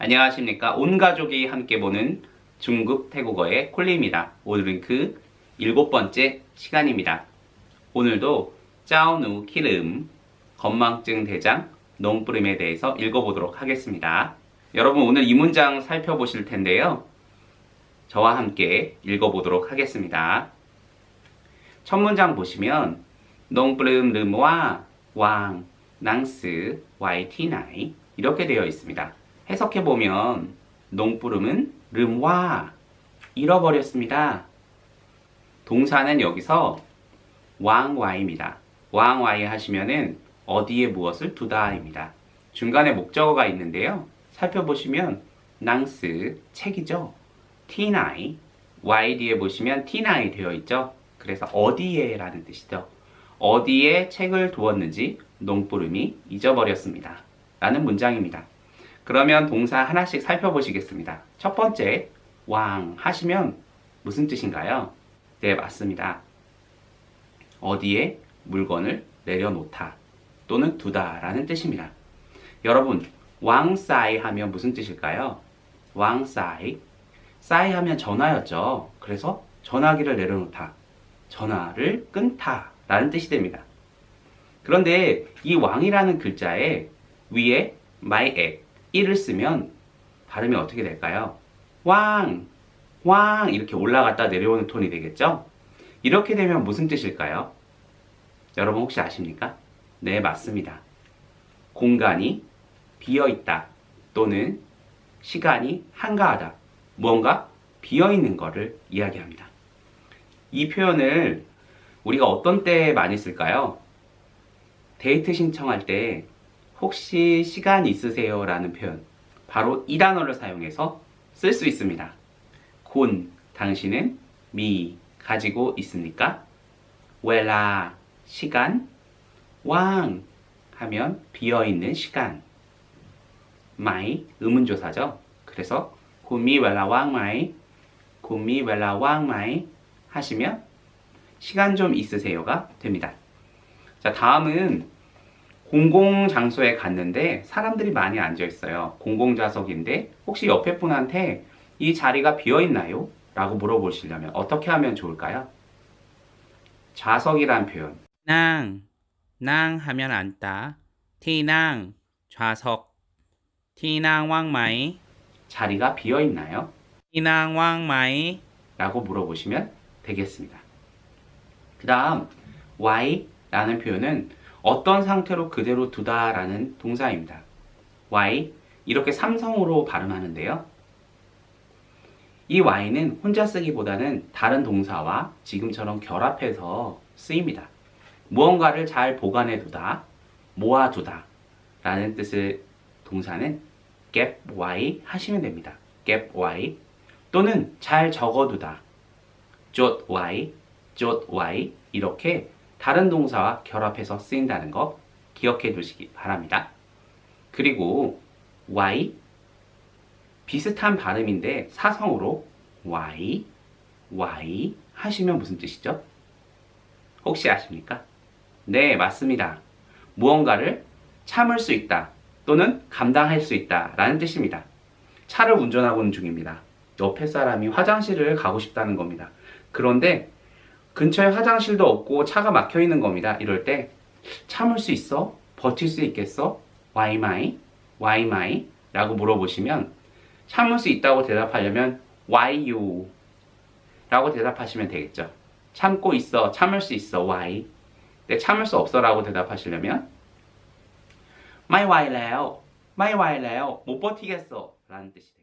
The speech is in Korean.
안녕하십니까. 온 가족이 함께 보는 중국 태국어의 콜리입니다. 오늘은 그 일곱 번째 시간입니다. 오늘도 짜오누 키름, 건망증 대장, 농부름에 대해서 읽어보도록 하겠습니다. 여러분 오늘 이 문장 살펴보실 텐데요. 저와 함께 읽어보도록 하겠습니다. 첫 문장 보시면 농부름 름와 왕, 낭스, YT 나이 이렇게 되어 있습니다. 해석해 보면 농부름은 름와 잃어버렸습니다. 동사는 여기서 왕와입니다. 왕와이 하시면은 어디에 무엇을 두다입니다. 중간에 목적어가 있는데요. 살펴보시면 낭스 책이죠. 티나이 y 뒤에 보시면 티나이 되어 있죠. 그래서 어디에 라는 뜻이죠. 어디에 책을 두었는지 농부름이 잊어버렸습니다. 라는 문장입니다. 그러면 동사 하나씩 살펴보시겠습니다. 첫 번째, 왕 하시면 무슨 뜻인가요? 네, 맞습니다. 어디에 물건을 내려놓다 또는 두다 라는 뜻입니다. 여러분, 왕사이 하면 무슨 뜻일까요? 왕사이. 사이 하면 전화였죠. 그래서 전화기를 내려놓다. 전화를 끊다 라는 뜻이 됩니다. 그런데 이 왕이라는 글자에 위에 my에 1을 쓰면 발음이 어떻게 될까요? 왕, 왕 이렇게 올라갔다 내려오는 톤이 되겠죠? 이렇게 되면 무슨 뜻일까요? 여러분 혹시 아십니까? 네, 맞습니다. 공간이 비어 있다 또는 시간이 한가하다. 무언가 비어 있는 것을 이야기합니다. 이 표현을 우리가 어떤 때 많이 쓸까요? 데이트 신청할 때 혹시 시간 있으세요? 라는 표현. 바로 이 단어를 사용해서 쓸 수 있습니다. 군, 당신은 미, 가지고 있습니까? 웰라, 시간. 왕, 하면 비어있는 시간. 마이, 의문조사죠. 그래서 군미 웰라 왕 마이, 군미 웰라 왕 마이 하시면 시간 좀 있으세요가 됩니다. 자, 다음은 공공 장소에 갔는데 사람들이 많이 앉아 있어요. 공공 좌석인데 혹시 옆에 분한테 이 자리가 비어 있나요? 라고 물어보시려면 어떻게 하면 좋을까요? 좌석이란 표현. 낭, 낭 하면 앉다. 티낭, 좌석. 티낭 왕마이. 자리가 비어 있나요? 티낭 왕마이. 라고 물어보시면 되겠습니다. 그 다음, why라는 표현은 어떤 상태로 그대로 두다라는 동사입니다. why, 이렇게 삼성으로 발음하는데요. 이 y는 혼자 쓰기보다는 다른 동사와 지금처럼 결합해서 쓰입니다. 무언가를 잘 보관해 두다, 모아 두다 라는 뜻의 동사는 get y 하시면 됩니다. get y 또는 잘 적어 두다, jot y, jot y 이렇게 다른 동사와 결합해서 쓰인다는 거 기억해 두시기 바랍니다. 그리고 y 비슷한 발음인데 사성으로 y, y 하시면 무슨 뜻이죠? 혹시 아십니까? 네, 맞습니다. 무언가를 참을 수 있다 또는 감당할 수 있다 라는 뜻입니다. 차를 운전하고는 중입니다. 옆에 사람이 화장실을 가고 싶다는 겁니다. 그런데 근처에 화장실도 없고 차가 막혀 있는 겁니다. 이럴 때 참을 수 있어? 버틸 수 있겠어? Why my? Why my? 라고 물어보시면 참을 수 있다고 대답하려면 Why you? 라고 대답하시면 되겠죠. 참고 있어. 참을 수 있어. Why? 근데 참을 수 없어 라고 대답하시려면 My why แล้ว My why แล้ว 못 버티겠어 라는 뜻이